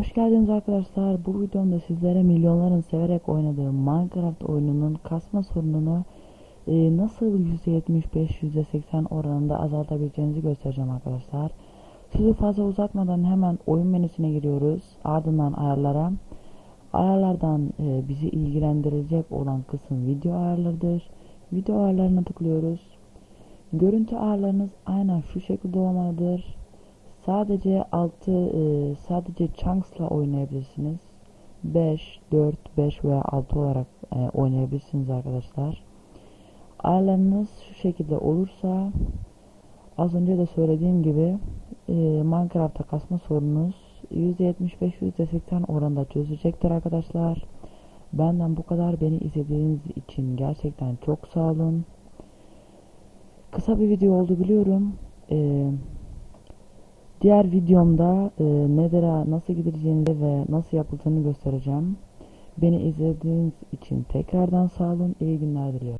Hoş geldiniz arkadaşlar. Bu videomda sizlere milyonların severek oynadığı Minecraft oyununun kasma sorununu e, nasıl %75-%80 oranında azaltabileceğinizi göstereceğim arkadaşlar. Sizi fazla uzatmadan hemen oyun menüsüne giriyoruz. Ardından ayarlara. Ayarlardan e, bizi ilgilendirecek olan kısım video ayarlarıdır. Video ayarlarına tıklıyoruz. Görüntü ayarlarınız aynen şu şekilde olmalıdır. Sadece 6 e, sadece chunks'la oynayabilirsiniz. 5, 4, 5 veya 6 olarak e, oynayabilirsiniz arkadaşlar. Ayarlarınız şu şekilde olursa az önce de söylediğim gibi e, Minecraft'ta kasma sorununuz %75-%80 oranında çözecektir arkadaşlar. Benden bu kadar beni izlediğiniz için gerçekten çok sağ olun. Kısa bir video oldu biliyorum. Eee Diğer videomda e, Nether'a nasıl gidileceğini ve nasıl yapıldığını göstereceğim. Beni izlediğiniz için tekrardan sağ olun. İyi günler diliyorum.